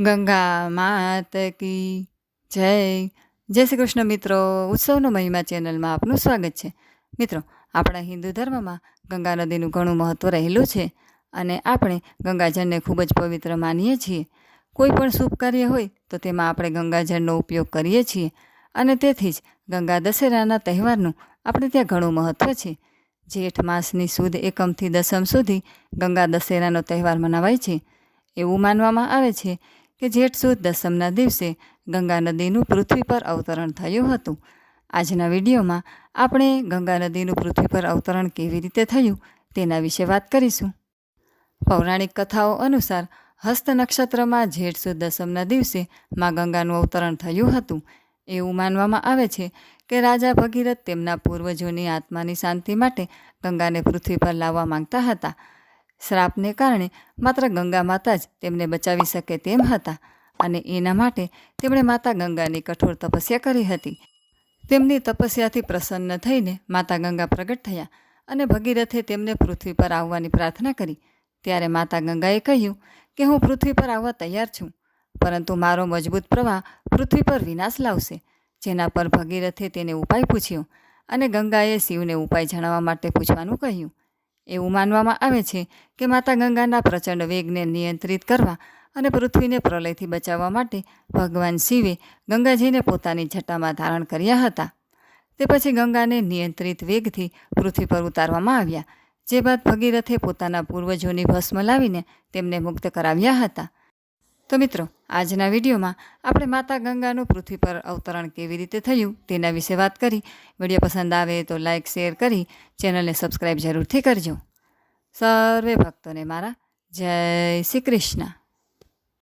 ગંગા માત કી જય. જય શ્રી કૃષ્ણ મિત્રો, ઉત્સવનો મહિમા ચેનલમાં આપનું સ્વાગત છે. મિત્રો, આપણા હિન્દુ ધર્મમાં ગંગા નદીનું ઘણું મહત્ત્વ રહેલું છે અને આપણે ગંગાજળને ખૂબ જ પવિત્ર માનીએ છીએ. કોઈ પણ શુભ કાર્ય હોય તો તેમાં આપણે ગંગાજળનો ઉપયોગ કરીએ છીએ અને તેથી જ ગંગા દશેરાના તહેવારનું આપણે ત્યાં ઘણું મહત્ત્વ છે. જેઠ માસની સુદ એકમથી દસમ સુધી ગંગા દશેરાનો તહેવાર મનાવાય છે. એવું માનવામાં આવે છે કે જેઠ સુદ દસમના દિવસે ગંગા નદીનું પૃથ્વી પર અવતરણ થયું હતું. આજના વિડીયોમાં આપણે ગંગા નદીનું પૃથ્વી પર અવતરણ કેવી રીતે થયું તેના વિશે વાત કરીશું. પૌરાણિક કથાઓ અનુસાર હસ્ત નક્ષત્રમાં જેઠ સુદ દસમના દિવસે માં ગંગાનું અવતરણ થયું હતું. એવું માનવામાં આવે છે કે રાજા ભગીરથ તેમના પૂર્વજોની આત્માની શાંતિ માટે ગંગાને પૃથ્વી પર લાવવા માંગતા હતા. શ્રાપને કારણે માત્ર ગંગા માતા જ તેમને બચાવી શકે તેમ હતા અને એના માટે તેમણે માતા ગંગાની કઠોર તપસ્યા કરી હતી. તેમની તપસ્યાથી પ્રસન્ન થઈને માતા ગંગા પ્રગટ થયા અને ભગીરથે તેમને પૃથ્વી પર આવવાની પ્રાર્થના કરી. ત્યારે માતા ગંગાએ કહ્યું કે, હું પૃથ્વી પર આવવા તૈયાર છું, પરંતુ મારો મજબૂત પ્રવાહ પૃથ્વી પર વિનાશ લાવશે. જેના પર ભગીરથે તેને ઉપાય પૂછ્યો અને ગંગાએ શિવને ઉપાય જણાવવા માટે પૂછવાનું કહ્યું. એવું માનવામાં આવે છે કે માતા ગંગાના પ્રચંડ વેગને નિયંત્રિત કરવા અને પૃથ્વીને પ્રલયથી બચાવવા માટે ભગવાન શિવે ગંગાજીને પોતાની જટામાં ધારણ કર્યા હતા. તે પછી ગંગાને નિયંત્રિત વેગથી પૃથ્વી પર ઉતારવામાં આવ્યા, જે બાદ ભગીરથે પોતાના પૂર્વજોની ભસ્મ લાવીને તેમને મુક્ત કરાવ્યા હતા. તો મિત્રો, આજના વિડીયોમાં આપણે માતા ગંગાનું પૃથ્વી પર અવતરણ કેવી રીતે થયું તેના વિશે વાત કરી. વીડિયો પસંદ આવે તો લાઇક શેર કરી, ચેનલને સબસ્ક્રાઈબ જરૂરથી કરજો. સર્વે ભક્તોને મારા જય શ્રી કૃષ્ણ.